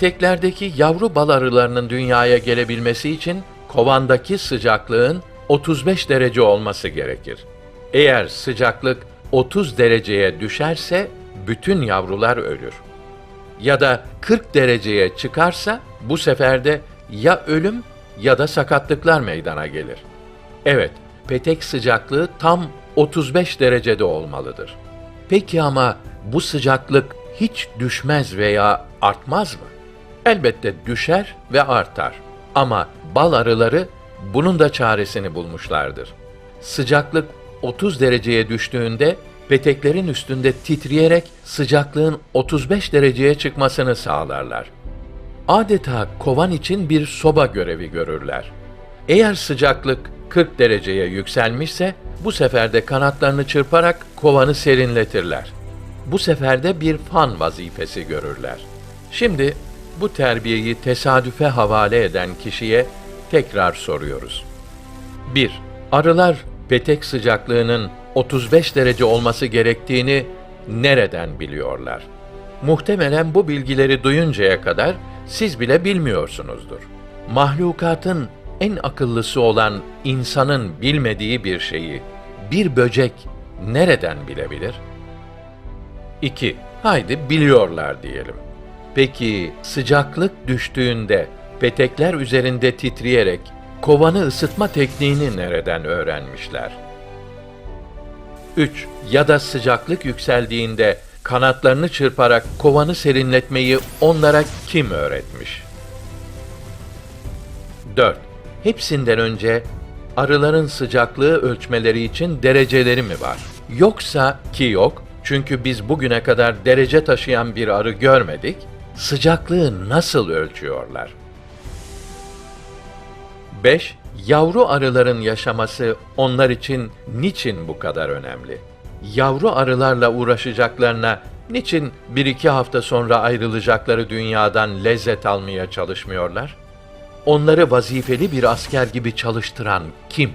Teklerdeki yavru bal arılarının dünyaya gelebilmesi için kovandaki sıcaklığın 35 derece olması gerekir. Eğer sıcaklık 30 dereceye düşerse bütün yavrular ölür. Ya da 40 dereceye çıkarsa bu sefer de ya ölüm ya da sakatlıklar meydana gelir. Evet, petek sıcaklığı tam 35 derecede olmalıdır. Peki ama bu sıcaklık hiç düşmez veya artmaz mı? Elbette düşer ve artar. Ama bal arıları bunun da çaresini bulmuşlardır. Sıcaklık 30 dereceye düştüğünde peteklerin üstünde titreyerek sıcaklığın 35 dereceye çıkmasını sağlarlar. Adeta kovan için bir soba görevi görürler. Eğer sıcaklık 40 dereceye yükselmişse bu sefer de kanatlarını çırparak kovanı serinletirler. Bu sefer de bir fan vazifesi görürler. Şimdi bu terbiyeyi tesadüfe havale eden kişiye tekrar soruyoruz. 1. Arılar petek sıcaklığının 35 derece olması gerektiğini nereden biliyorlar? Muhtemelen bu bilgileri duyuncaya kadar siz bile bilmiyorsunuzdur. Mahlukatın en akıllısı olan insanın bilmediği bir şeyi bir böcek nereden bilebilir? 2. Haydi biliyorlar diyelim. Peki sıcaklık düştüğünde petekler üzerinde titreyerek kovanı ısıtma tekniğini nereden öğrenmişler? 3. Ya da sıcaklık yükseldiğinde kanatlarını çırparak kovanı serinletmeyi onlara kim öğretmiş? 4. Hepsinden önce arıların sıcaklığı ölçmeleri için dereceleri mi var? Yoksa ki yok, çünkü biz bugüne kadar derece taşıyan bir arı görmedik, sıcaklığı nasıl ölçüyorlar? 5. Yavru arıların yaşaması onlar için niçin bu kadar önemli? Yavru arılarla uğraşacaklarına niçin bir iki hafta sonra ayrılacakları dünyadan lezzet almaya çalışmıyorlar? Onları vazifeli bir asker gibi çalıştıran kim?